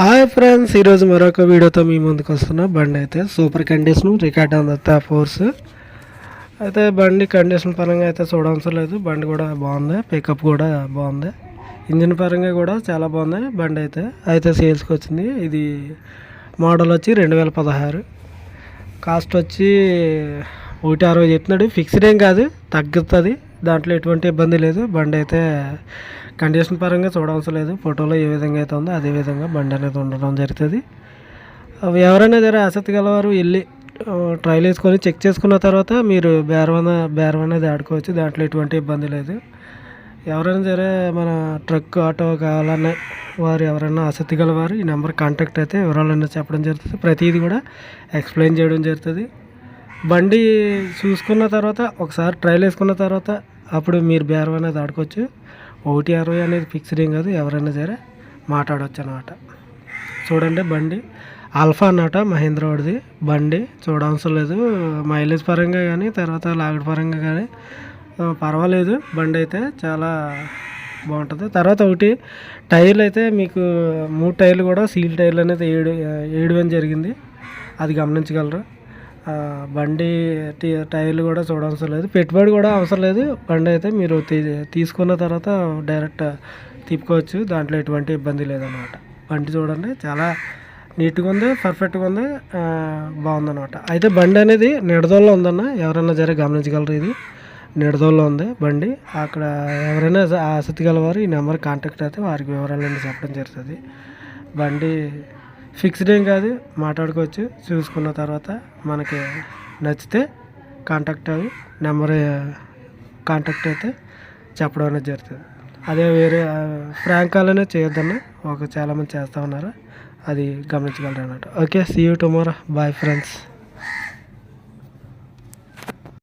Hi friends ఈరోజు మరొక వీడియోతో మీ ముందుకు వస్తున్నా. బండి అయితే సూపర్ కండిషన్ రికార్డ్ అంత ఫోర్స్. అయితే బండి కండిషన్ పరంగా అయితే చూడవసరం లేదు. బండి కూడా బాగుంది పికప్ కూడా బాగుంది. ఇంజిన్ పరంగా కూడా చాలా బాగుంది బండి అయితే. అయితే సేల్స్కి వచ్చింది. ఇది మోడల్ వచ్చి రెండు వేల పదహారు. కాస్ట్ వచ్చి ఒకటి అరవై చెప్తున్నాడు. ఫిక్స్డ్ ఏం కాదు తగ్గుతుంది. దాంట్లో ఎటువంటి ఇబ్బంది లేదు. బండి అయితే కండిషన్ పరంగా చూడవలసిన లేదు. ఫోటోలో ఏ విధంగా అయితే ఉందో అదే విధంగా బండి అనేది ఉండడం జరుగుతుంది. అవి ఎవరైనా జర ఆసక్తి గలవారు వెళ్ళి ట్రైల్ వేసుకొని చెక్ చేసుకున్న తర్వాత మీరు బేరవన బేరం అనేది ఆడుకోవచ్చు. దాంట్లో ఎటువంటి ఇబ్బంది లేదు. ఎవరైనా సరే మన ట్రక్ ఆటో కావాలన్నా వారు ఎవరైనా ఆసక్తి గలవారు ఈ నెంబర్ కాంటాక్ట్ అయితే వివరాలన్నీ చెప్పడం జరుగుతుంది. ప్రతిదీ కూడా ఎక్స్ప్లెయిన్ చేయడం జరుగుతుంది. బండి చూసుకున్న తర్వాత ఒకసారి ట్రైల్ వేసుకున్న తర్వాత అప్పుడు మీరు బేరం అనేది ఆడుకోవచ్చు. ఒకటి అరవై అనేది ఫిక్స్డ్ ఏం కాదు ఎవరైనా సరే మాట్లాడవచ్చు అనమాట చూడండి బండి. ఆల్ఫా అన్నమాట మహేంద్ర వాడిది బండి చూడవసరం లేదు. మైలేజ్ పరంగా కానీ తర్వాత లాగడ పరంగా కానీ పర్వాలేదు. బండి అయితే చాలా బాగుంటుంది. తర్వాత ఒకటి టైర్లు అయితే మీకు మూడు టైర్లు కూడా సీల్ టైర్లు అనేది ఏడు వేయడం జరిగింది. అది గమనించగలరు. బండి టీ- టైర్లు కూడా చూడవసరం లేదు. పెట్టుబడి కూడా అవసరం లేదు. బండి అయితే మీరు తీ- తీసుకున్న తర్వాత డైరెక్ట్ తిప్పుకోవచ్చు. దాంట్లో ఎటువంటి ఇబ్బంది లేదన్నమాట. బండి చూడండి. చాలా నీట్గా ఉంది పర్ఫెక్ట్గా ఉంది బాగుందన్నమాట. అయితే బండి అనేది నిడదోల్లో ఉందన్న ఎవరైనా జర గమనించగలరు ఇది. నిడదోల్లో ఉంది బండి. అక్కడ ఎవరైనా ఆసక్తి గలవారు ఈ నెంబర్ కాంటాక్ట్ అయితే వారికి వివరాలన్నీ చెప్పడం జరుగుతుంది. బండి ఫిక్స్డ్ ఏం కాదు మాట్లాడుకోవచ్చు. చూసుకున్న తర్వాత మనకి నచ్చితే కాంటాక్ట్ అవి నెంబర్ కాంటాక్ట్ అయితే చెప్పడం అనేది జరుగుతుంది. అదే వేరే ఫ్రాంక్ కాల్ అనేది చేయొద్దన్న ఒక చాలామంది చేస్తూ ఉన్నారు. అది గమనించగలరు అన్నమాట okay see you tomorrow bye friends